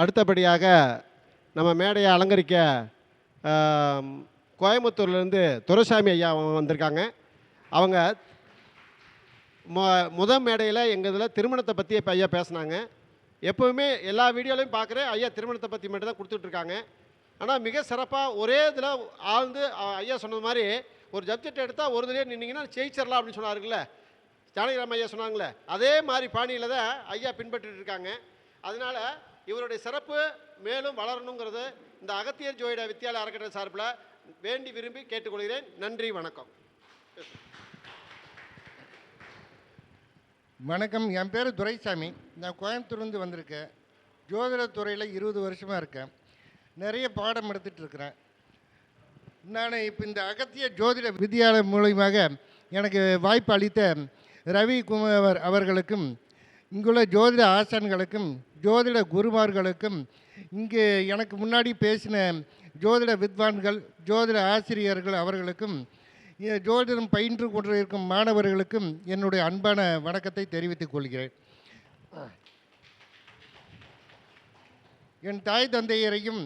அடுத்தபடியாக நம்ம மேடையை அலங்கரிக்க கோயம்புத்தூர்லேருந்து துரைசாமி ஐயா வந்திருக்காங்க. அவங்க மொ முத மேடையில் எங்கள் இதில் திருமணத்தை பற்றி இப்போ ஐயா பேசுனாங்க. எப்போவுமே எல்லா வீடியோலையும் பார்க்குறேன் ஐயா திருமணத்தை பற்றி மட்டும் தான் கொடுத்துட்ருக்காங்க. ஆனால் மிக சிறப்பாக ஒரே இதில் ஆழ்ந்து ஐயா சொன்னது மாதிரி ஒரு சப்ஜெக்ட் எடுத்தால் ஒரு தடவை நின்னீங்கன்னா ஜெயிச்சிடலாம் அப்படின்னு சொன்னாருங்களே. ஜானகிராம் ஐயா சொன்னாங்களே. அதே மாதிரி பாணியில் தான் ஐயா பின்பற்றிட்டு இருக்காங்க. அதனால் இவருடைய சிறப்பு மேலும் வளரணுங்கிறது இந்த அகத்தியர் ஜோயிட வித்தியாலய அறக்கட்டளை சார்பில் வேண்டி விரும்பி கேட்டுக்கொள்கிறேன். நன்றி வணக்கம். வணக்கம். என் பேர் துரைசாமி. நான் கோயம்புத்தூர்லேருந்து வந்திருக்கேன். ஜோதிட துறையில் இருபது வருஷமாக இருக்கேன். நிறைய பாடம் எடுத்துகிட்டு இருக்கிறேன். நான் இப்போ இந்த அகத்திய ஜோதிட வித்தியாலயம் மூலயமாக எனக்கு வாய்ப்பு அளித்த ரவி குமார் அவர்களுக்கும் இங்குள்ள ஜோதிட ஆசான்களுக்கும் ஜோதிட குருமார்களுக்கும் இங்கே எனக்கு முன்னாடி பேசின ஜோதிட வித்வான்கள் ஜோதிட ஆசிரியர்கள் அவர்களுக்கும் ஜோதிடம் பயின்று கொண்டிருக்கும் மாணவர்களுக்கும் என்னுடைய அன்பான வணக்கத்தை தெரிவித்துக் கொள்கிறேன். என் தாய் தந்தையரையும்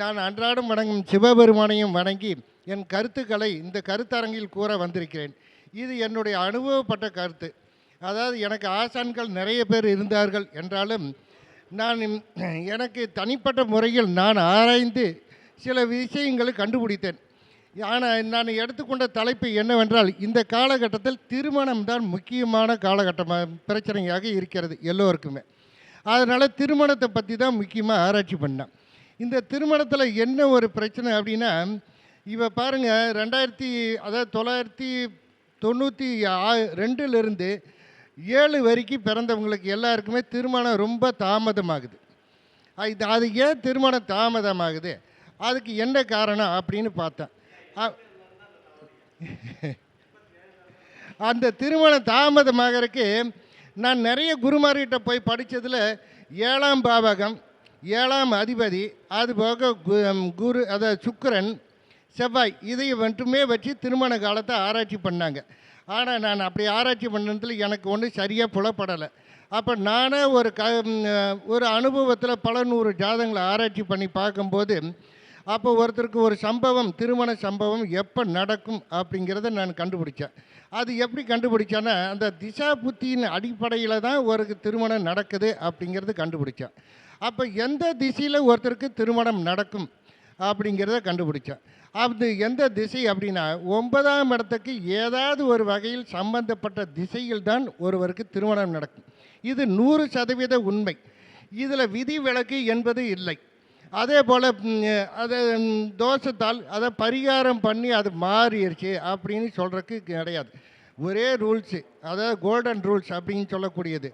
நான் அன்றாடம் வணங்கும் சிவபெருமானையும் வணங்கி என் கருத்துக்களை இந்த கருத்தரங்கில் கூற வந்திருக்கிறேன். இது என்னுடைய அனுபவப்பட்ட கருத்து. அதாவது எனக்கு ஆசான்கள் நிறைய பேர் இருந்தார்கள் என்றாலும் நான் எனக்கு தனிப்பட்ட முறையில் நான் ஆராய்ந்து சில விஷயங்களை கண்டுபிடித்தேன். ஆனால் நான் எடுத்துக்கொண்ட தலைப்பு என்னவென்றால் இந்த காலகட்டத்தில் திருமணம் தான் முக்கியமான காலகட்டமாக பிரச்சனையாக இருக்கிறது எல்லோருக்குமே. அதனால் திருமணத்தை பற்றி தான் முக்கியமாக ஆராய்ச்சி பண்ணேன். இந்த திருமணத்தில் என்ன ஒரு பிரச்சனை அப்படின்னா இப்போ பாருங்கள் ரெண்டாயிரத்தி அதாவது தொள்ளாயிரத்தி தொண்ணூற்றி ஆ ரெண்டுலேருந்து ஏழு வரைக்கும் பிறந்தவங்களுக்கு எல்லாருக்குமே திருமணம் ரொம்ப தாமதமாகுது. இது- அது ஏன் திருமணம் தாமதமாகுது? அதுக்கு என்ன காரணம் அப்படின்னு பார்த்தேன் அந்த திருமணம் தாமதமாகறதுக்கு நான் நிறைய குருமார்கிட்ட போய் படித்ததில் ஏழாம் பாவகம் ஏழாம் அதிபதி அதுபோக கு- குரு அதாவது சுக்கரன் செவ்வாய் இதை மட்டுமே வச்சு திருமண காலத்தை ஆராய்ச்சி பண்ணாங்க. ஆனால் நான் அப்படி ஆராய்ச்சி பண்ணதில் எனக்கு ஒன்றும் சரியாக புலப்படலை. அப்போ நானே ஒரு க ஒரு அனுபவத்தில் பல நூறு ஜாதகங்களை ஆராய்ச்சி பண்ணி பார்க்கும்போது அப்போ ஒருத்தருக்கு ஒரு சம்பவம் திருமண சம்பவம் எப்போ நடக்கும் அப்படிங்கிறத நான் கண்டுபிடிச்சேன். அது எப்படி கண்டுபிடிச்சேன்னா அந்த திசா புத்தியின் அடிப்படையில் தான் ஒரு திருமணம் நடக்குது அப்படிங்கிறது கண்டுபிடிச்சேன். அப்போ எந்த திசையில் ஒருத்தருக்கு திருமணம் நடக்கும் அப்படிங்கிறத கண்டுபிடிச்சேன். அது எந்த திசை அப்படின்னா ஒன்பதாம் இடத்துக்கு ஏதாவது ஒரு வகையில் சம்பந்தப்பட்ட திசையில் தான் ஒருவருக்கு திருமணம் நடக்கும். இது நூறு சதவீத உண்மை. இதில் விதி விலக்கு என்பது இல்லை. அதே போல் அதை தோஷத்தால் அதை பரிகாரம் பண்ணி அது மாறிடுச்சு அப்படின்னு சொல்கிறதுக்கு கிடையாது. ஒரே ரூல்ஸு அதாவது கோல்டன் ரூல்ஸ் அப்படின்னு சொல்லக்கூடியது.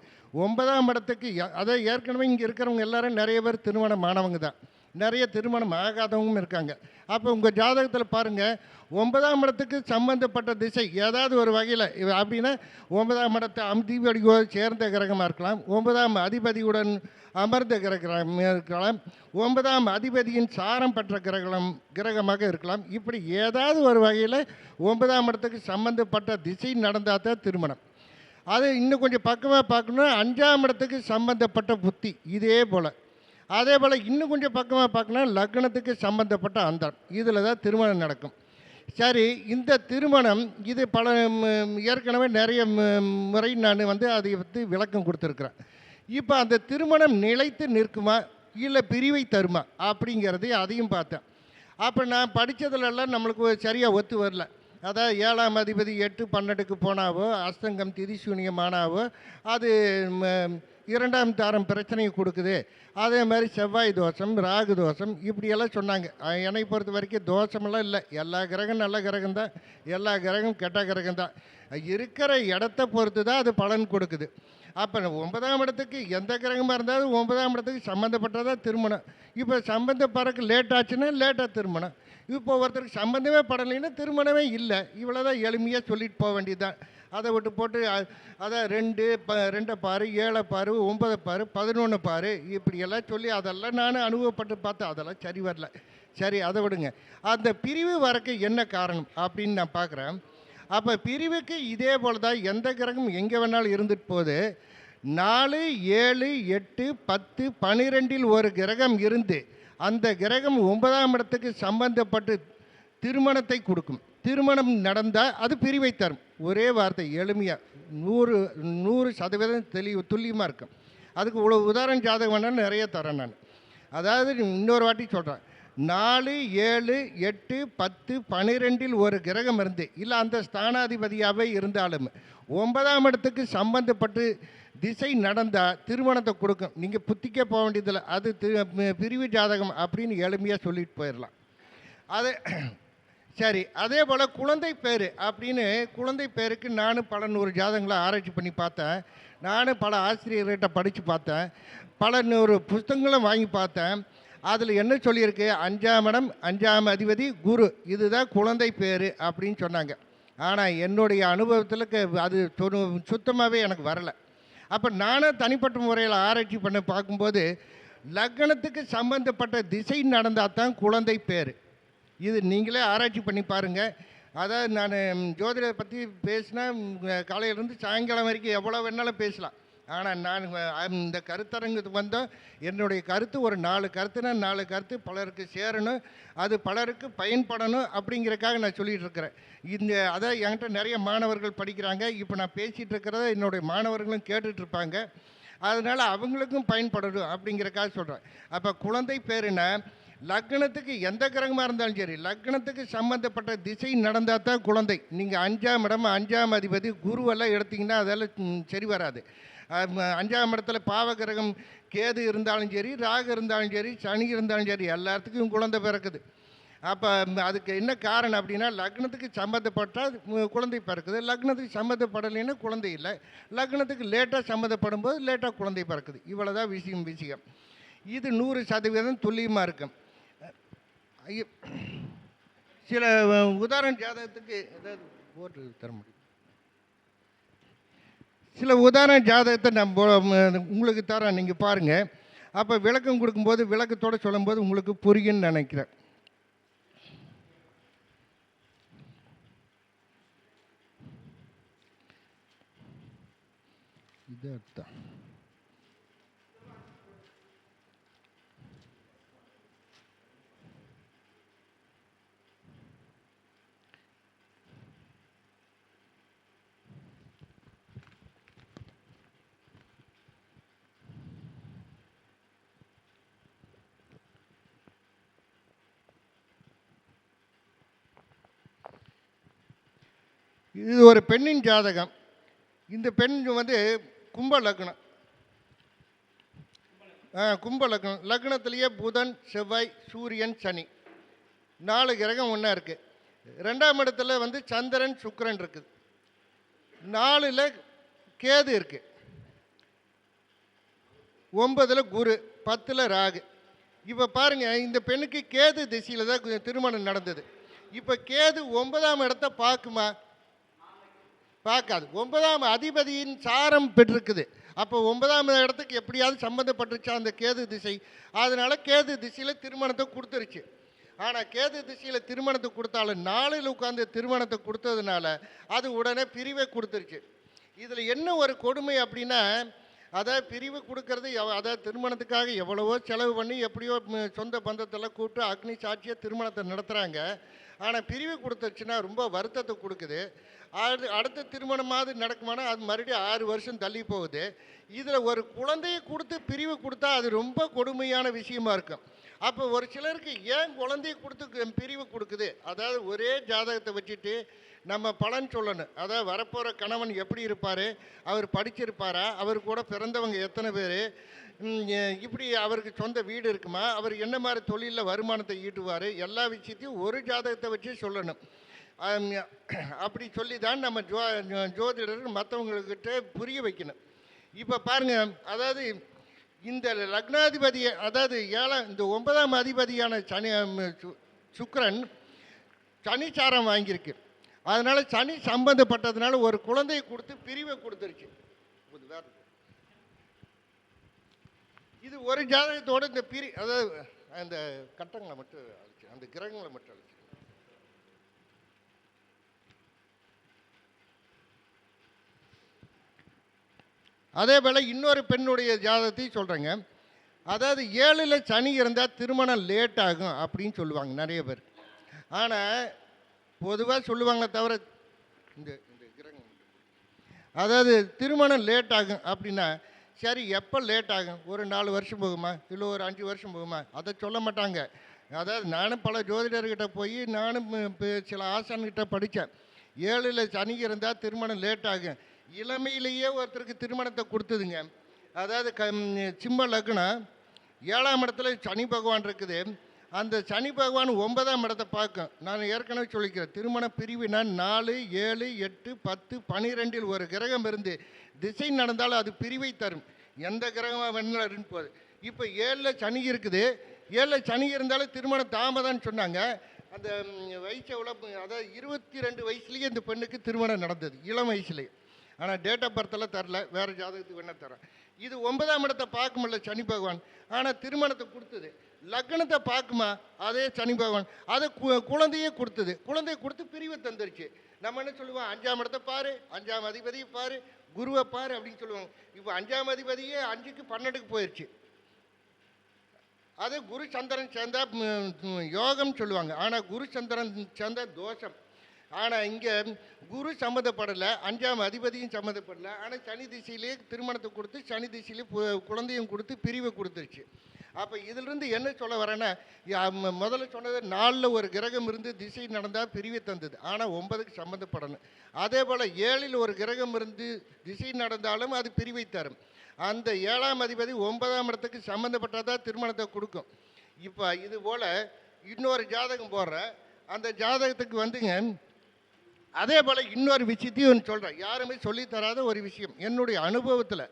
ஒன்பதாம் இடத்துக்கு அதை ஏற்கனவே இங்கே இருக்கிறவங்க எல்லாரும் நிறைய பேர் திருமணமானவங்க தான். நிறைய திருமணம் ஆகாதவங்களும் இருக்காங்க. அப்போ உங்கள் ஜாதகத்தில் பாருங்கள் ஒன்பதாம் இடத்துக்கு சம்பந்தப்பட்ட திசை ஏதாவது ஒரு வகையில் அப்படின்னா ஒன்பதாம் இடத்தை அதிபதியோ சேர்ந்த கிரகமாக இருக்கலாம் ஒன்பதாம் அதிபதியுடன் அமர்ந்த கிரகம் இருக்கலாம் ஒன்பதாம் அதிபதியின் சாரம் பெற்ற கிரகம் கிரகமாக இருக்கலாம். இப்படி ஏதாவது ஒரு வகையில் ஒன்பதாம் இடத்துக்கு சம்பந்தப்பட்ட திசை நடந்தால் தான் திருமணம். அது இன்னும் கொஞ்சம் பக்கமாக பார்க்கணும்னா அஞ்சாம் இடத்துக்கு சம்பந்தப்பட்ட புத்தி இதே போல். அதே போல் இன்னும் கொஞ்சம் பக்கமாக பார்க்கணும் லக்னத்துக்கு சம்பந்தப்பட்ட அந்தம் இதில் தான் திருமணம் நடக்கும். சரி இந்த திருமணம் இது பல ஏற்கனவே நிறைய முறை நான் வந்து அதை பற்றி விளக்கம் கொடுத்துருக்குறேன். இப்போ அந்த திருமணம் நிலைத்து நிற்குமா இல்லை பிரிவை தருமா அப்படிங்கிறது அதையும் பார்த்தேன். அப்போ நான் படித்ததுலலாம் நம்மளுக்கு சரியாக ஒத்து வரல. அதாவது ஏழாம் அதிபதி எட்டு பன்னெண்டுக்கு போனாவோ அஸ்தங்கம் திதிசூனியமானாவோ அது ம, இரண்டாம் தாரம் பிரச்சனையை கொடுக்குது. அதே மாதிரி செவ்வாய் தோஷம் ராகு தோஷம் இப்படியெல்லாம் சொன்னாங்க. என்னை பொறுத்த வரைக்கும் தோஷமெல்லாம் இல்லை. எல்லா கிரகம் நல்ல கிரகம் தான். எல்லா கிரகம் கெட்ட கிரகம் தான். இருக்கிற இடத்த பொறுத்து தான் அது பலன் கொடுக்குது. அப்போ ஒன்பதாம் இடத்துக்கு எந்த கிரகமாக இருந்தாலும் ஒன்பதாம் இடத்துக்கு சம்மந்தப்பட்டதாக திருமணம். இப்போ சம்மந்தப்படுறதுக்கு லேட் ஆச்சுன்னா லேட்டாக திருமணம். இப்போ ஒருத்தருக்கு சம்மந்தமே படலைன்னா திருமணமே இல்லை. இவ்வளோதான் எளிமையாக சொல்லிட்டு போக வேண்டியதுதான். அதை விட்டு போட்டு அதை அதான் ரெண்டு ப ரெண்டை பாரு ஏழை பாரு ஒன்பதை பாரு பதினொன்று பாரு இப்படியெல்லாம் சொல்லி அதெல்லாம் நான் அனுபவப்பட்டு பார்த்தேன். அதெல்லாம் சரி வரல. சரி அதை விடுங்க. அந்த பிரிவு வரக்கு என்ன காரணம் அப்படின்னு நான் பார்க்குறேன். அப்போ பிரிவுக்கு இதே போல் தான் எந்த கிரகம் எங்கே வேணாலும் இருந்துட்டு போகுது. நாலு ஏழு எட்டு பத்து பனிரெண்டில் ஒரு கிரகம் இருந்து அந்த கிரகம் ஒன்பதாம் இடத்துக்கு சம்பந்தப்பட்டு திருமணத்தை கொடுக்கும். திருமணம் நடந்தால் அது பிரிவை தரும். ஒரே வார்த்தை எளிமையாக நூறு நூறு சதவீதம் தெளிவு துல்லியமாக இருக்கும். அதுக்கு இவ்வளோ உதாரண ஜாதகம் வேணாலும் நிறைய தரேன் நான். அதாவது இன்னொரு வாட்டி சொல்கிறேன் நாலு ஏழு எட்டு பத்து பனிரெண்டில் ஒரு கிரகம் இருந்து இல்லை அந்த ஸ்தானாதிபதியாகவே இருந்தாலும் ஒன்பதாம் இடத்துக்கு சம்பந்தப்பட்டு திசை நடந்தால் திருமணத்தை கொடுக்கும். நீங்கள் புத்திக்கே போக வேண்டியதில்லை. அது பிரிவு ஜாதகம் அப்படின்னு எளிமையாக சொல்லிட்டு போயிடலாம். அது சரி அதே போல் குழந்தை பேர் அப்படின்னு குழந்தை பேருக்கு நானும் பல நூறு ஜாதகங்களை ஆராய்ச்சி பண்ணி பார்த்தேன். நானும் பல ஆசிரியர்கிட்ட படித்து பார்த்தேன். பல நூறு புஸ்தகங்களும் வாங்கி பார்த்தேன். அதில் என்ன சொல்லியிருக்கு? அஞ்சாம் இடம் அஞ்சாம் அதிபதி குரு. இதுதான் குழந்தை பேர் அப்படின்னு சொன்னாங்க. ஆனால் என்னுடைய அனுபவத்தில் க- அது சுத்தமாகவே எனக்கு வரலை. அப்போ நானே தனிப்பட்ட முறையில் ஆராய்ச்சி பண்ண பார்க்கும்போது லக்னத்துக்கு சம்பந்தப்பட்ட திசை நடந்தால் தான் குழந்தை பேர். இது நீங்களே ஆராய்ச்சி பண்ணி பாருங்கள் அதாவது நான் ஜோதிடத்தை பற்றி பேசினா காலையிலேருந்து சாயங்காலம் வரைக்கும் எவ்வளோ வேணாலும் பேசலாம். ஆனால் நான் இந்த கருத்தரங்குக்கு வந்தோம் என்னுடைய கருத்து ஒரு நாலு கருத்துனா நாலு கருத்து பலருக்கு சேரணும் அது பலருக்கு பயன்படணும் அப்படிங்கிறக்காக நான் சொல்லிகிட்டு இருக்கிறேன். இந்த அதான் என்கிட்ட நிறைய மாணவர்கள் படிக்கிறாங்க. இப்போ நான் பேசிகிட்டு இருக்கிறத என்னுடைய மாணவர்களும் கேட்டுட்ருப்பாங்க அதனால் அவங்களுக்கும் பயன்படணும் அப்படிங்கிறக்காக சொல்கிறேன் அப்போ குழந்தை பேருன்னா லக்னத்துக்கு எந்த கிரகமாக இருந்தாலும் சரி லக்னத்துக்கு சம்மந்தப்பட்ட திசை நடந்தால் தான் குழந்தை. நீங்கள் அஞ்சாம் இடம் அஞ்சாம் அதிபதி குருவெல்லாம் எடுத்தீங்கன்னா அதெல்லாம் சரி வராது. அஞ்சாம் இடத்துல பாவ கிரகம் கேது இருந்தாலும் சரி ராகு இருந்தாலும் சரி சனி இருந்தாலும் சரி எல்லாத்துக்கும் குழந்தை பிறக்குது. அப்போ அதுக்கு என்ன காரணம் அப்படின்னா லக்னத்துக்கு சம்மந்தப்பட்டால் குழந்தை பிறக்குது. லக்னத்துக்கு சம்மந்தப்படலைன்னா குழந்தை இல்லை. லக்னத்துக்கு லேட்டாக சம்மந்தப்படும் போது லேட்டாக குழந்தை பிறக்குது. இவ்வளோ தான் விஷயம் விஷயம். இது நூறு சதவீதம் துல்லியமாக இருக்கும். சில உதாரண ஜாதகத்துக்கு ஏதாவது போட்டு தர முடியும். சில உதாரண ஜாதகத்தை நான் உங்களுக்கு தரேன் நீங்கள் பாருங்கள் அப்போ விளக்கம் கொடுக்கும்போது விளக்கத்தோடு சொல்லும்போது உங்களுக்கு புரியும்னு நினைக்கிறேன். இது அர்த்தம். இது ஒரு பெண்ணின் ஜாதகம். இந்த பெண் வந்து கும்ப லக்னம். கும்ப லக்னம். லக்னத்திலேயே புதன் செவ்வாய் சூரியன் சனி. நாலு கிரகம் ஒன்றா இருக்குது ரெண்டாம் இடத்துல வந்து சந்திரன் சுக்கரன் இருக்குது. நாலில் கேது இருக்குது ஒன்பதில் குரு பத்தில் ராகு. இப்போ பாருங்கள் இந்த பெண்ணுக்கு கேது திசையில் தான் திருமணம் நடந்தது. இப்போ கேது ஒன்பதாம் இடத்த பார்க்குமா? பார்க்காது. ஒன்பதாம் அதிபதியின் சாரம் பெற்றிருக்குது. அப்போ ஒன்பதாம் இடத்துக்கு எப்படியாவது சம்மந்தப்பட்டுருச்சா அந்த கேது திசை? அதனால் கேது திசையில் திருமணத்தை கொடுத்துருச்சு. ஆனால் கேது திசையில் திருமணத்தை கொடுத்தாலும் நாளில் உட்காந்து திருமணத்தை கொடுத்ததுனால அது உடனே பிரிவை கொடுத்துருச்சு. இதில் என்ன ஒரு கொடுமை அப்படின்னா அதாவது பிரிவு கொடுக்கறது எவ- அதாவது திருமணத்துக்காக எவ்வளவோ செலவு பண்ணி எப்படியோ சொந்த பந்தத்தெல்லாம் கூப்பிட்டு அக்னி சாட்சியாக திருமணத்தை நடத்துகிறாங்க ஆனால் பிரிவு கொடுத்துச்சுன்னா ரொம்ப வருத்தத்தை கொடுக்குது. அது அடுத்த திருமணமாவது நடக்குமானா அது மறுபடியும் ஆறு வருஷம் தள்ளி போகுது. இதில் ஒரு குழந்தையை கொடுத்து பிரிவு கொடுத்தா அது ரொம்ப கொடுமையான விஷயமா இருக்கும். அப்போ ஒரு சிலருக்கு ஏன் குழந்தைய கொடுத்து பிரிவு கொடுக்குது? அதாவது ஒரே ஜாதகத்தை வச்சுட்டு நம்ம பலன் சொல்லணும். அதாவது வரப்போகிற கணவன் எப்படி இருப்பார்? அவர் படிச்சிருப்பாரா? அவர் கூட பிறந்தவங்க எத்தனை பேர்? இப்படி அவருக்கு சொந்த வீடு இருக்குமா? அவர் என்ன மாதிரி தொழிலில் வருமானத்தை ஈட்டுவார்? எல்லா விஷயத்தையும் ஒரு ஜாதகத்தை வச்சு சொல்லணும். அப்படி சொல்லி தான் நம்ம ஜோ ஜோதிடர் மற்றவங்கக்கிட்ட புரிய வைக்கணும். இப்போ பாருங்க அதாவது இந்த லக்னாதிபதி அதாவது ஏழாம் இந்த ஒன்பதாம் அதிபதியான சனி ஆம், சு- சுக்கிரன் சனிச்சாரம் வாங்கியிருக்கு. அதனால் சனி சம்பந்தப்பட்டதுனால ஒரு குழந்தையை கொடுத்து பிரிவை கொடுத்துருச்சு. இது இது ஒரு ஜாதகத்தோடு இந்த பிரி அதாவது அந்த கட்டங்களை மட்டும் அழிச்சு அந்த கிரகங்களை மட்டும் அழிச்சு. அதே போல் இன்னொரு பெண்ணுடைய ஜாதகத்தையும் சொல்கிறேங்க அதாவது ஏழில் சனி இருந்தால் திருமணம் லேட் ஆகும் அப்படின்னு சொல்லுவாங்க நிறைய பேர். ஆனால் பொதுவாக சொல்லுவாங்களே தவிர இந்த இந்த கிரகம் அதாவது திருமணம் லேட் ஆகும் அப்படின்னா சரி எப்போ லேட் ஆகும்? ஒரு நாலு வருஷம் போகுமா? இல்லை ஒரு அஞ்சு வருஷம் போகுமா? அதை சொல்ல மாட்டாங்க. அதாவது நானும் பல ஜோதிடர்கிட்ட போய் நானும் சில ஆசான்கிட்ட படித்தேன் ஏழில் சனி இருந்தால் திருமணம் லேட் ஆகும். இளமையிலேயே ஒருத்தருக்கு திருமணத்தை கொடுத்ததுங்க. அதாவது க சிம்ம லக்னம் ஏழாம் இடத்துல சனி பகவான் இருக்குது. அந்த சனி பகவான் ஒன்பதாம் இடத்தை பார்க்கும். நான் ஏற்கனவே சொல்லிக்கிறேன். திருமண பிரிவினா நாலு ஏழு எட்டு பத்து பனிரெண்டில் ஒரு கிரகம் இருந்து திசை நடந்தாலும் அது பிரிவை தரும். எந்த கிரகமாக வேணாலும் இருந்து போகுது. இப்போ ஏழில் சனி இருக்குது. ஏழில் சனி இருந்தாலும் திருமணம் தாமதான்னு சொன்னாங்க. அந்த ம், அதாவது இருபத்தி ரெண்டு வயசுலேயே இந்த பெண்ணுக்கு திருமணம் நடந்தது. இளம் வயசுலேயே. ஆனால் டேட் ஆஃப் பர்த்தெல்லாம் தரல. வேறு ஜாதகத்துக்கு வேணால் தரேன். இது ஒன்பதாம் இடத்தை பார்க்குமில்ல சனி பகவான். ஆனால் திருமணத்தை கொடுத்தது. லக்னத்தை பார்க்குமா? அதே சனி பகவான். அதை கு- குழந்தையே கொடுத்தது. குழந்தைய கொடுத்து பிரிவை தந்துருச்சு. நம்ம என்ன சொல்லுவோம்? அஞ்சாம் இடத்தை பாரு அஞ்சாம் அதிபதியை பாரு குருவை பாரு அப்படின்னு சொல்லுவாங்க. இப்போ அஞ்சாம் அதிபதியே அஞ்சுக்கு பன்னெண்டுக்கு போயிடுச்சு அது குரு சந்திரன் சேர்ந்தா யோகம் சொல்லுவாங்க. ஆனால் குரு சந்திரன் சேர்ந்தா தோஷம். ஆனால் இங்கே குரு சம்மந்தப்படலை அஞ்சாம் அதிபதியும் சம்மந்தப்படலை. ஆனால் சனி திசையிலே திருமணத்தை கொடுத்து சனி திசையிலே குழந்தையும் கொடுத்து பிரிவை கொடுத்துருச்சு. அப்போ இதிலிருந்து என்ன சொல்ல வரேன்னா முதல்ல சொன்னது நாலில் ஒரு கிரகம் இருந்து திசை நடந்தால் பிரிவை தந்தது. ஆனால் ஒன்பதுக்கு சம்மந்தப்படணும் அதே போல் ஏழில் ஒரு கிரகம் இருந்து திசை நடந்தாலும் அது பிரிவை தரும். அந்த ஏழாம் அதிபதி ஒன்பதாம் இடத்துக்கு சம்மந்தப்பட்டதா திருமணத்தை கொடுக்கும். இப்போ இது போல் இன்னொரு ஜாதகம் போடுற அந்த ஜாதகத்துக்கு வந்துங்க அதே போல் இன்னொரு விஷயத்தையும் சொல்கிறேன் யாருமே சொல்லித் தராத ஒரு விஷயம். என்னுடைய அனுபவத்தில்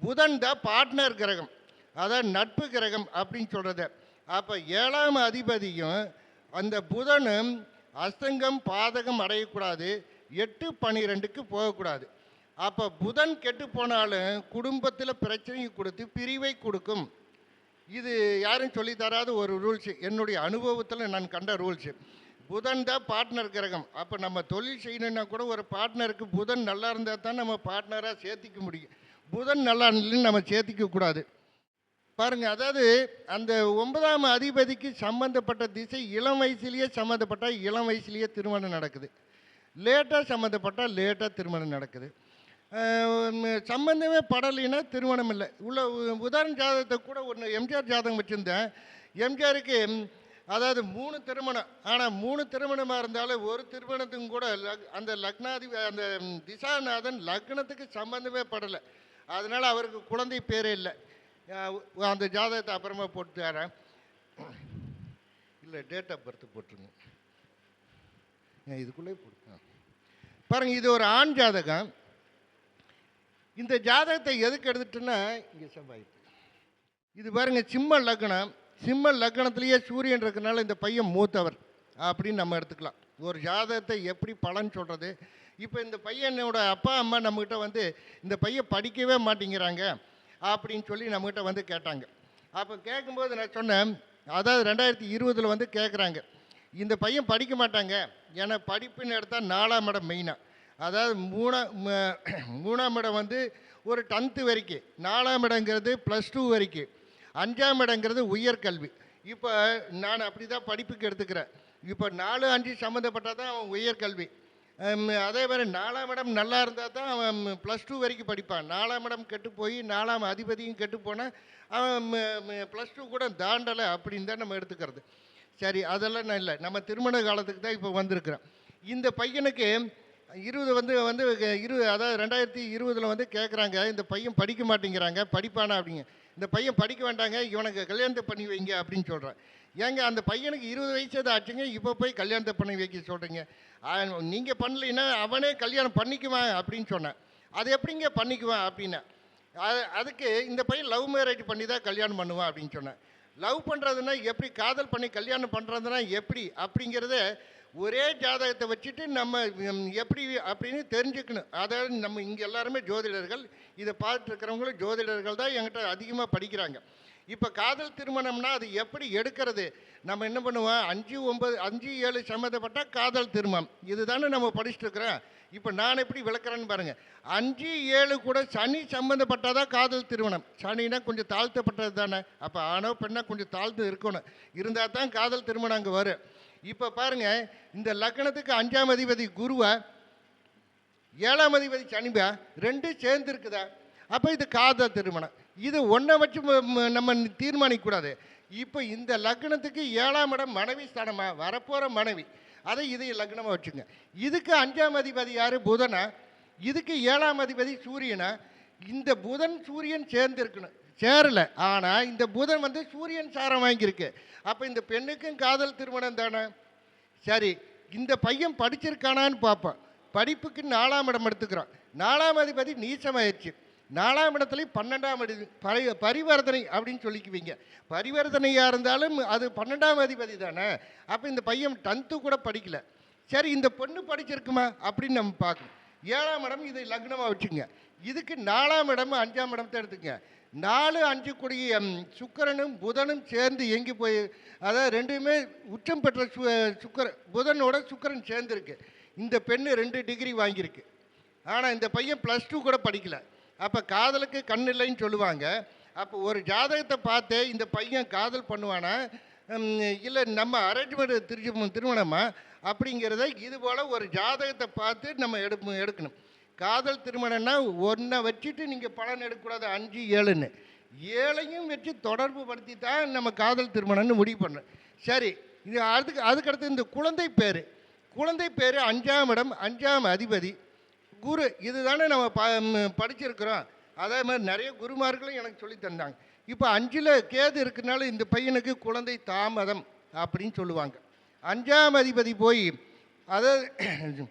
புதன் தான் பார்ட்னர் கிரகம். அதான் நட்பு கிரகம் அப்படின்னு சொல்கிறது அப்போ ஏழாம் அதிபதியும் அந்த புதனும் அஸ்தங்கம் பாதகம் அடையக்கூடாது. எட்டு பன்னிரெண்டுக்கு போகக்கூடாது. அப்போ புதன் கெட்டு போனாலும் குடும்பத்தில் பிரச்சனையை கொடுத்து பிரிவை கொடுக்கும். இது யாரும் சொல்லித்தராத ஒரு ரூல்ஸு என்னுடைய அனுபவத்தில் நான் கண்ட ரூல்ஸு புதன் தான் பார்ட்னர் கிரகம். அப்போ நம்ம தொழில் செய்யணுன்னா கூட ஒரு பார்ட்னருக்கு புதன் நல்லா இருந்தால் தான் நம்ம பார்ட்னராக சேர்த்திக்க முடியும். புதன் நல்லா இல்லைன்னு நம்ம சேர்த்திக்க கூடாது. பாருங்க அதாவது அந்த ஒன்பதாம் அதிபதிக்கு சம்மந்தப்பட்ட திசை இளம் வயசுலேயே சம்மந்தப்பட்டால் இளம் வயசுலேயே திருமணம் நடக்குது. லேட்டாக சம்மந்தப்பட்டால் லேட்டாக திருமணம் நடக்குது. சம்மந்தமே சம்பந்தமே படலைன்னா திருமணம் இல்லை. உள்ள உதாரண ஜாதகத்தை கூட ஒன்று எம்ஜிஆர் ஜாதகம் வச்சுருந்தேன். எம்ஜிஆருக்கு அதாவது மூணு திருமணம். ஆனால் மூணு திருமணமாக இருந்தாலும் ஒரு திருமணத்துக்கும் கூட அந்த லக்னாதி அந்த திசாநாதன் லக்னத்துக்கு சம்பந்தமே படலை. அதனால் அவருக்கு குழந்தை பேரே இல்லை. அந்த ஜாதகத்தை அப்புறமா போட்டு தரேன். இல்லை டேட் ஆஃப் பர்த் போட்டுருங்க. இதுக்குள்ளே போட்டு பாருங்கள் இது ஒரு ஆண் ஜாதகம். இந்த ஜாதகத்தை எதுக்கு எடுத்துட்டேன்னா இங்கே செவ்வாய் இது பாருங்க சிம்ம லக்னம். சிம்ம லக்னத்திலேயே சூரியன் இருக்கிறனால இந்த பையன் மூத்தவர். அப்படின்னு நம்ம எடுத்துக்கலாம். ஒரு ஜாதகத்தை எப்படி பலன் சொல்கிறது இப்போ இந்த பையனோட அப்பா அம்மா நம்மக்கிட்ட வந்து இந்த பையன் படிக்கவே மாட்டேங்கிறாங்க அப்படின்னு சொல்லி நம்மக்கிட்ட வந்து கேட்டாங்க. அப்போ கேட்கும்போது நான் சொன்னேன் அதாவது ரெண்டாயிரத்தி இருபதில் வந்து கேட்குறாங்க இந்த பையன் படிக்க மாட்டாங்க. ஏன்னா படிப்புன்னு எடுத்தால் நாலாம் இடம் மெயினாக அதாவது மூணா மூணாம் இடம் வந்து ஒரு டென்த்து வரைக்கும். நாலாம் இடங்கிறது ப்ளஸ் டூ வரைக்கும். அஞ்சாம் இடங்கிறது உயர்கல்வி இப்போ நான் அப்படி தான் படிப்புக்கு எடுத்துக்கிறேன். இப்போ நாலு அஞ்சு சம்மந்தப்பட்டால் தான் அவன் உயர்கல்வி அதே மாதிரி நாலாம் இடம் நல்லா இருந்தால் தான் அவன் ப்ளஸ் டூ வரைக்கும் படிப்பான். நாலாம் இடம் கெட்டு போய் நாலாம் அதிபதியும் கெட்டு போனால் அவன் ப்ளஸ் டூ கூட தாண்டலை அப்படின்னு தான் நம்ம எடுத்துக்கிறது. சரி அதெல்லாம் நான் இல்லை. நம்ம திருமண காலத்துக்கு தான் இப்போ வந்திருக்கிறோம். இந்த பையனுக்கு இருபது வந்து வந்து இரு அதாவது ரெண்டாயிரத்தி இருபதில் வந்து கேட்குறாங்க இந்த பையன் படிக்க மாட்டேங்கிறாங்க படிப்பானா அப்படிங்க. இந்த பையன் படிக்க வேண்டாங்க இவனுக்கு கல்யாணத்தை பண்ணி வைங்க அப்படின்னு சொல்கிறேன் ஏங்க அந்த பையனுக்கு இருபது வயசு தான் ஆச்சுங்க இப்போ போய் கல்யாணத்தை பண்ணி வைக்க சொல்கிறீங்க நீங்கள் பண்ணலைன்னா அவனே கல்யாணம் பண்ணிக்குவான் அப்படின்னு சொன்னேன். அது எப்படிங்க பண்ணிக்குவான் அப்படின்னா அது அதுக்கு இந்த பையன் லவ் மேரேஜ் பண்ணி தான் கல்யாணம் பண்ணுவான் அப்படின்னு சொன்னேன். லவ் பண்ணுறதுன்னா எப்படி காதல் பண்ணி கல்யாணம் பண்ணுறதுனா எப்படி அப்படிங்கிறத ஒரே ஜாதகத்தை வச்சுட்டு நம்ம எப்படி அப்படின்னு தெரிஞ்சுக்கணும். அதாவது நம்ம இங்கே எல்லாருமே ஜோதிடர்கள். இதை பார்த்துருக்கிறவங்களும் ஜோதிடர்கள் தான் என்கிட்ட அதிகமாக படிக்கிறாங்க. இப்போ காதல் திருமணம்னா அது எப்படி எடுக்கிறது? நம்ம என்ன பண்ணுவோம்? அஞ்சு ஒம்பது அஞ்சு ஏழு சம்மந்தப்பட்ட காதல் திருமணம். இதுதானே நம்ம படிச்சுட்டு இருக்கிறோம். இப்போ நான் எப்படி விளக்குறேன்னு பாருங்கள் அஞ்சு ஏழு கூட சனி சம்மந்தப்பட்டதான் காதல் திருமணம். சனினா கொஞ்சம் தாழ்த்தப்பட்டது தானே. அப்போ ஆணோ பெண்ணாக கொஞ்சம் தாழ்த்து இருக்கணும். இருந்தால் தான் காதல் திருமணம் அங்கே வரும். இப்போ பாருங்கள் இந்த லக்னத்துக்கு அஞ்சாம் அதிபதி குருவை ஏழாம் அதிபதி சனிபா ரெண்டும் சேர்ந்துருக்குதா? அப்போ இது காதல் திருமணம். இது ஒன்றை வச்சு நம்ம தீர்மானிக்கக்கூடாது. இப்போ இந்த லக்னத்துக்கு ஏழாம் இடம் மனைவி ஸ்தானமாக வரப்போகிற மனைவி. அதை இதை லக்னமாக வச்சுங்க. இதுக்கு அஞ்சாம் அதிபதி யார்? புதனா? இதுக்கு ஏழாம் அதிபதி சூரியனா? இந்த புதன் சூரியன் சேர்ந்துருக்கணும். சேரல. ஆனால் இந்த புதன் வந்து சூரியன் சாரம் வாங்கியிருக்கு. அப்போ இந்த பெண்ணுக்கும் காதல் திருமணம் தானே? சரி இந்த பையன் படிச்சிருக்கானான்னு பார்ப்போம். படிப்புக்கு நாலாம் இடம் எடுத்துக்கிறோம் நாலாம் அதிபதி நீச்சமாயிடுச்சு நாலாம் இடத்துலையும் பன்னெண்டாம் அடி பரி பரிவர்த்தனை அப்படின்னு சொல்லிக்குவீங்க. பரிவர்த்தனையாக இருந்தாலும் அது பன்னெண்டாம் அதிபதி தானே? அப்போ இந்த பையன் டென்த்து கூட படிக்கல. சரி இந்த பொண்ணு படிச்சிருக்குமா அப்படின்னு நம்ம பார்க்கணும். ஏழாம் இடம் இதை லக்னமாக வச்சுங்க. இதுக்கு நாலாம் இடம் அஞ்சாம் இடத்தை எடுத்துங்க நாலு அஞ்சு கூடிய சுக்கரனும் புதனும் சேர்ந்து எங்கி போய் அதாவது ரெண்டுமே உச்சம் பெற்ற சு சுக்கர புதனோட சுக்கரன் சேர்ந்துருக்கு. இந்த பெண்ணு ரெண்டு டிகிரி வாங்கியிருக்கு. ஆனால் இந்த பையன் ப்ளஸ் டூ கூட படிக்கல. அப்போ காதலுக்கு கண் இல்லைன்னு சொல்லுவாங்க. அப்போ ஒரு ஜாதகத்தை பார்த்து இந்த பையன் காதல் பண்ணுவானா? இல்லை நம்ம அரேஞ்ச்மெண்ட் திருச்சி திருமணமா? அப்படிங்கிறத இது போல் ஒரு ஜாதகத்தை பார்த்து நம்ம எடு எடுக்கணும். காதல் திருமணம்னா ஒன்றை வச்சுட்டு நீங்கள் பலன் எடுக்கக்கூடாது அஞ்சு ஏழுன்னு. ஏழையும் வச்சு தொடர்பு படுத்தி தான் நம்ம காதல் திருமணம்னு முடிவு பண்ணணும் சரி இது அதுக்கு அதுக்கடுத்து இந்த குழந்தை பேர். குழந்தை பேர் அஞ்சாம் இடம் அஞ்சாம் அதிபதி. குரு இதுதானே நம்ம ப படிச்சிருக்கிறோம். அதே மாதிரி நிறைய குருமார்களும் எனக்கு சொல்லி தந்தாங்க. இப்போ அஞ்சில் கேது இருக்கிறனால இந்த பையனுக்கு குழந்தை தாமதம் அப்படின்னு சொல்லுவாங்க. அஞ்சாம் அதிபதி போய் அதாவது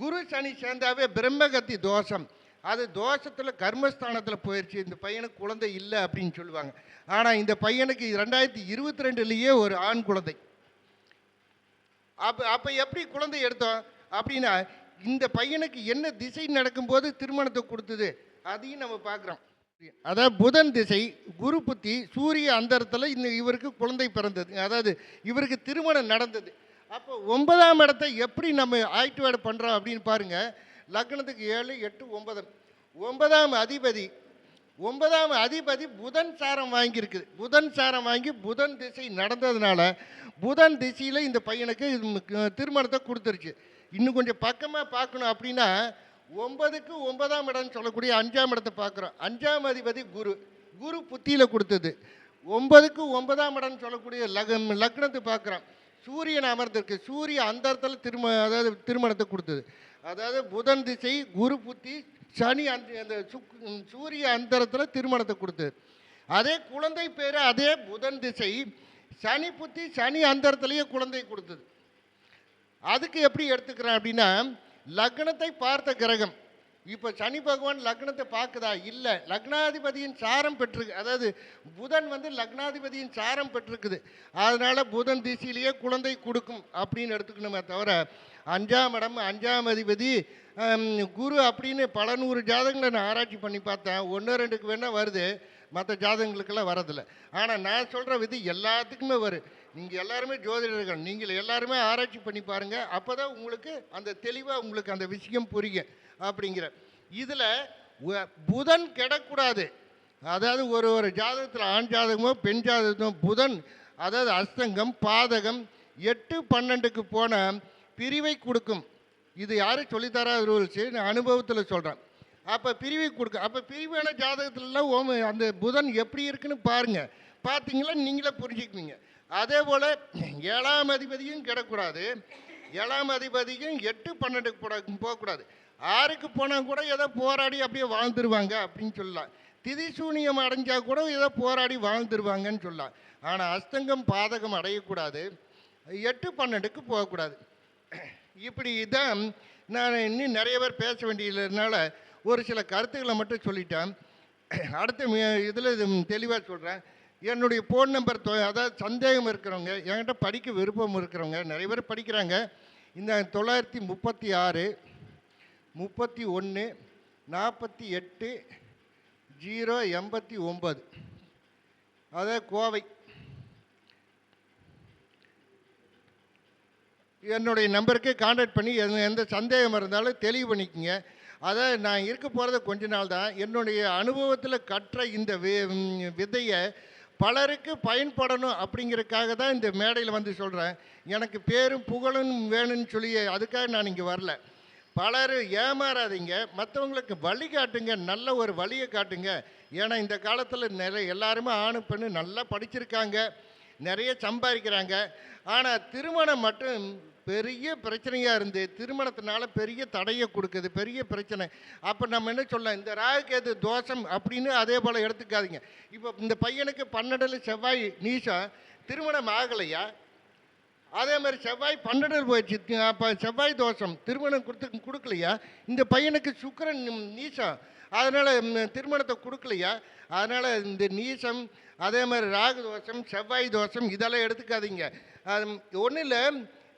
குரு சனி சேர்ந்தாவே பிரம்மகத்தி தோஷம். அது தோஷத்தில் கர்மஸ்தானத்தில் போயிடுச்சு இந்த பையனுக்கு குழந்தை இல்லை அப்படின்னு சொல்லுவாங்க. ஆனால் இந்த பையனுக்கு ரெண்டாயிரத்தி இருபத்தி ரெண்டுலேயே ஒரு ஆண் குழந்தை. அப்போ அப்போ எப்படி குழந்தை எடுத்தோம்? அப்படின்னா இந்த பையனுக்கு என்ன திசை நடக்கும்போது திருமணத்தை கொடுத்தது? அதையும் நம்ம பார்க்குறோம். அதாவது புதன் திசை குரு புத்தி சூரிய அந்தரத்தில் இந்த இவருக்கு குழந்தை பிறந்தது. அதாவது இவருக்கு திருமணம் நடந்தது. அப்போ ஒன்பதாம் இடத்தை எப்படி நம்ம ஆக்டிவேட் பண்ணுறோம் அப்படின்னு பாருங்கள் லக்னத்துக்கு ஏழு எட்டு ஒன்பது. ஒன்பதாம் அதிபதி ஒன்பதாம் அதிபதி புதன் சாரம் வாங்கியிருக்குது புதன் சாரம் வாங்கி புதன் திசை நடந்ததுனால புதன் திசையில் இந்த பையனுக்கு இது திருமணத்தை கொடுத்துருச்சு. இன்னும் கொஞ்சம் பக்கமாக பார்க்கணும் அப்படின்னா ஒன்பதுக்கு ஒன்பதாம் இடம்னு சொல்லக்கூடிய அஞ்சாம் இடத்தை பார்க்குறோம். அஞ்சாம் அதிபதி குரு. குரு புத்தியில் கொடுத்தது. ஒன்பதுக்கு ஒன்பதாம் இடம்னு சொல்லக்கூடிய லக் லக்னத்தை பார்க்குறோம். சூரியன் அமர்ந்திருக்கு. சூரிய அந்த இடத்துல திரும அதாவது திருமணத்தை கொடுத்தது. அதாவது புதன் திசை குரு புத்தி சனி அந்த அந்த சுக் சூரிய அந்தரத்தில் திருமணத்தை கொடுத்தது. அதே குழந்தை பேர் அதே புதன் திசை சனி புத்தி சனி அந்தரத்துலேயே குழந்தை கொடுத்தது. அதுக்கு எப்படி எடுத்துக்கிறேன் அப்படின்னா லக்னத்தை பார்த்த கிரகம். இப்போ சனி பகவான் லக்னத்தை பார்க்குதா? இல்லை. லக்னாதிபதியின் சாரம் பெற்றிருக்கு அதாவது புதன் வந்து லக்னாதிபதியின் சாரம் பெற்றிருக்குது. அதனால் புதன் திசையிலேயே குழந்தை கொடுக்கும் அப்படின்னு எடுத்துக்கணுமே தவிர அஞ்சாம் இடம் அஞ்சாம் அதிபதி குரு அப்படின்னு பல நூறு ஜாதகங்களை நான் ஆராய்ச்சி பண்ணி பார்த்தேன். ஒன்று ரெண்டுக்கு வேணால் வருது. மற்ற ஜாதகங்களுக்கெல்லாம் வரதில்லை. ஆனால் நான் சொல்கிற விதி எல்லாத்துக்குமே வரும் நீங்கள் எல்லாருமே ஜோதிடர்கள். நீங்கள் எல்லாருமே ஆராய்ச்சி பண்ணி பாருங்கள் அப்போ தான் உங்களுக்கு அந்த தெளிவாக உங்களுக்கு அந்த விஷயம் புரியும் அப்படிங்கிற. இதில் புதன் கெடக்கூடாது. அதாவது ஒரு ஒரு ஜாதகத்தில் ஆண் ஜாதகமோ பெண் ஜாதகமோ புதன் அதாவது அஸ்தங்கம் பாதகம் எட்டு பன்னெண்டுக்கு போன பிரிவை கொடுக்கும். இது யாரும் சொல்லித்தராத ரூல்ஸு நான் அனுபவத்தில் சொல்கிறேன் அப்போ பிரிவை கொடுக்கும் அப்போ பிரிவான ஜாதகத்துலலாம் ஓம அந்த புதன் எப்படி இருக்குன்னு பாருங்கள் பார்த்தீங்களா நீங்களே புரிஞ்சுக்குவீங்க. அதே போல் ஏழாம் அதிபதியும் கிடக்கூடாது. ஏழாம் அதிபதியும் எட்டு பன்னெண்டுக்கு போட போகக்கூடாது. ஆறுக்கு போனால் கூட ஏதோ போராடி அப்படியே வாழ்ந்துருவாங்க அப்படின்னு சொல்லலாம். திதிசூனியம் அடைஞ்சால் கூட ஏதோ போராடி வாழ்ந்துருவாங்கன்னு சொல்லலாம். ஆனால் அஸ்தங்கம் பாதகம் அடையக்கூடாது. எட்டு பன்னெண்டுக்கு போகக்கூடாது. இப்படி தான் நான் இன்னும் நிறைய பேர் பேச வேண்டியதுனால ஒரு சில கருத்துக்களை மட்டும் சொல்லிட்டேன். அடுத்த இதில் தெளிவாக சொல்கிறேன் என்னுடைய ஃபோன் நம்பர் அதாவது சந்தேகம் இருக்கிறவங்க என்கிட்ட படிக்க விருப்பம் இருக்கிறவங்க நிறைய பேர் படிக்கிறாங்க. இந்த தொள்ளாயிரத்தி முப்பத்தி ஆறு முப்பத்தி ஒன்று நாற்பத்தி எட்டு ஜீரோ எண்பத்தி ஒம்பது அதாவது கோவை. என்னுடைய நம்பருக்கு காண்டாக்ட் பண்ணி எந்த எந்த சந்தேகம் இருந்தாலும் தெளிவு பண்ணிக்கங்க. அதை நான் இருக்க போகிறது கொஞ்ச நாள் தான் என்னுடைய அனுபவத்தில் கற்ற இந்த வி விதையை பலருக்கு பயன்படணும் அப்படிங்கிறதுக்காக தான் இந்த மேடையில் வந்து சொல்கிறேன் எனக்கு பேரும் புகழும் வேணும்னு சொல்லி அதுக்காக நான் இங்கே வரல. பலர் ஏமாறாதீங்க. மற்றவங்களுக்கு வழி காட்டுங்க. நல்ல ஒரு வழியை காட்டுங்க. ஏன்னா இந்த காலத்தில் நிறைய எல்லாருமே ஆணு பெண்ணு நல்லா படிச்சிருக்காங்க. நிறைய சம்பாதிக்கிறாங்க. ஆனால் திருமணம் மட்டும் பெரிய பிரச்சனையாக இருந்து திருமணத்தினால பெரிய தடையை கொடுக்குது பெரிய பிரச்சனை. அப்போ நம்ம என்ன சொல்லலாம்? இந்த ராகுகேது தோஷம் அப்படின்னு அதே போல் எடுத்துக்காதீங்க. இப்போ இந்த பையனுக்கு பன்னெண்டில் செவ்வாய் நீசா திருமணம் ஆகலையா? அதே மாதிரி செவ்வாய் பன்னெண்டு போயிடுச்சு. அப்போ செவ்வாய் தோஷம் திருமணம் கொடுத்து கொடுக்கலையா? இந்த பையனுக்கு சுக்கிரன் நீசம் அதனால் திருமணத்தை கொடுக்கலையா? அதனால் இந்த நீசம் அதே மாதிரி ராகு தோஷம் செவ்வாய் தோஷம் இதெல்லாம் எடுத்துக்காதீங்க. அது ஒன்றும் இல்லை.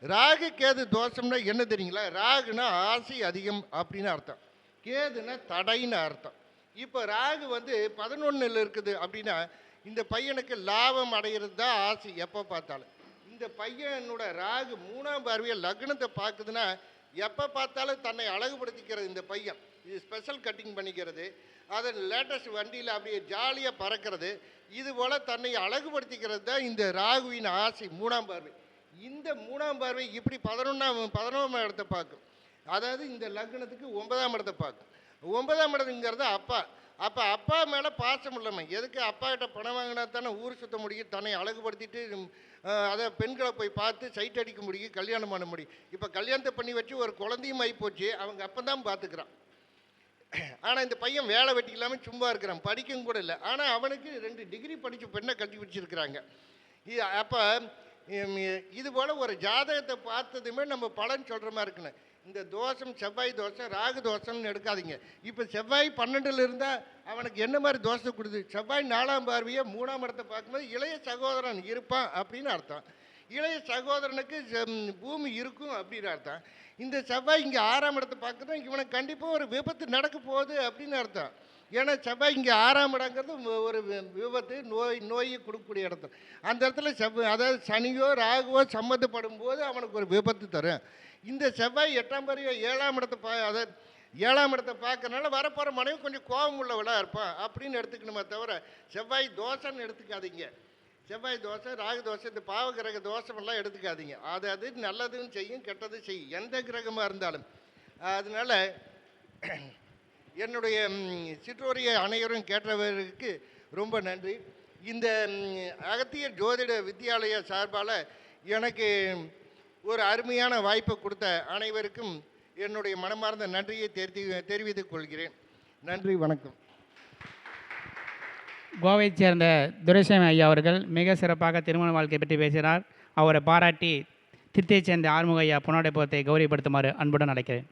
ராகு கேது தோஷம்னா என்ன தெரியுங்களா? ராகுனா ஆசை அதிகம் அப்படின்னு அர்த்தம். கேதுனா தடைன்னு அர்த்தம். இப்போ ராகு வந்து பதினொன்றில் இருக்குது அப்படின்னா இந்த பையனுக்கு லாபம் அடைகிறது தான் ஆசை எப்போ பார்த்தாலும். இந்த பையனோட ராகு மூணாம் பார்வையை லக்னத்தை பார்க்குதுன்னா எப்போ பார்த்தாலும் தன்னை அழகுபடுத்திக்கிறது இந்த பையன். இது ஸ்பெஷல் கட்டிங் பண்ணிக்கிறது. அதை லேட்டஸ்ட் வண்டியில் அப்படியே ஜாலியாக பறக்கிறது. இது போல் தன்னை அழகுபடுத்திக்கிறது தான் இந்த ராகுவின் ஆசை மூணாம் பார்வை. இந்த மூணாம் பார்வை இப்படி பதினொன்றாம் பதினொன்றாம் இடத்தை பார்க்கும். அதாவது இந்த லக்னத்துக்கு ஒன்பதாம் இடத்தை பார்க்கும். ஒன்பதாம் இடத்துங்கிறது அப்பா. அப்போ அப்பா மேலே பாசம் இல்லாமல் எதுக்கு அப்பா கிட்ட பணம் வாங்கினா தானே ஊர் சுத்த முடியும்? தன்னை அழகுபடுத்திட்டு அதை பெண்களை போய் பார்த்து சைட் அடிக்க முடியும் கல்யாணம் பண்ண முடியும். இப்போ கல்யாணத்தை பண்ணி வச்சு ஒரு குழந்தையும் ஆகிப்போச்சு அவங்க அப்போ தான் பார்த்துக்கிறான். ஆனால் இந்த பையன் வேலை வெட்டி இல்லாமல் சும்மா இருக்கிறான். படிக்கவும் கூட இல்லை. ஆனால் அவனுக்கு ரெண்டு டிகிரி படித்த பெண்ணை கட்டி வச்சிருக்கிறாங்க இது அப்போ இது போல் ஒரு ஜாதகத்தை பார்த்ததுமே நம்ம பலன் சொல்கிற மாதிரி இருக்கணும் இந்த தோஷம் செவ்வாய் தோஷம் ராகு தோஷம்னு எடுக்காதீங்க. இப்போ செவ்வாய் பன்னெண்டில் இருந்தால் அவனுக்கு என்ன மாதிரி தோஷம் கொடுது செவ்வாய் நாலாம் பார்வையை மூணாம் இடத்தை பார்க்கும்போது இளைய சகோதரன் இருப்பான் அப்படின்னு அர்த்தம். இளைய சகோதரனுக்கு பூமி இருக்கும் அப்படின்னு அர்த்தம். இந்த செவ்வாய் இங்கே ஆறாம் இடத்தை பார்க்குறோம் இவனுக்கு கண்டிப்பாக ஒரு விபத்து நடக்க போகுது அப்படின்னு அர்த்தம். ஏன்னா செவ்வாய் இங்கே ஆறாம் இடங்கிறது ஒரு வி- விபத்து நோய் நோயை கொடுக்கக்கூடிய இடத்துல. அந்த இடத்துல செவ்வாய் அதாவது சனியோ ராகுவோ சம்மந்தப்படும் போது அவனுக்கு ஒரு விபத்து தரும். இந்த செவ்வாய் எட்டாம் பாரியோ ஏழாம் இடத்தை பா அதாவது ஏழாம் இடத்தை பார்க்கறனால வரப்போகிற மனைவி கொஞ்சம் கோபம் உள்ளவளாக இருப்பான் அப்படின்னு எடுத்துக்கணுமே தவிர செவ்வாய் தோசைன்னு எடுத்துக்காதீங்க. செவ்வாய் தோசை ராகு தோசை இந்த பாவ கிரக தோஷமெல்லாம் எடுத்துக்காதீங்க. அது அது நல்லதும் செய்யும் கெட்டதும் செய்யும். எந்த கிரகமாக இருந்தாலும். அதனால என்னுடைய சிற்றோரிய அனைவரும் கேட்டவருக்கு ரொம்ப நன்றி. இந்த அகத்திய ஜோதிட வித்யாலய சார்பால் எனக்கு ஒரு அருமையான வாய்ப்பை கொடுத்த அனைவருக்கும் என்னுடைய மனமார்ந்த நன்றியை தெரிவி தெரிவித்துக் கொள்கிறேன். நன்றி வணக்கம். கோவையைச் சேர்ந்த துரைசாமி ஐயா அவர்கள் மிக சிறப்பாக திருமண வாழ்க்கை பற்றி பேசினார். அவரை பாராட்டி திருத்தியைச் சேர்ந்த ஆறுமுக ஐயா புனோடைப்புறத்தை கௌரவப்படுத்துமாறு அன்புடன் அழைக்கிறேன்.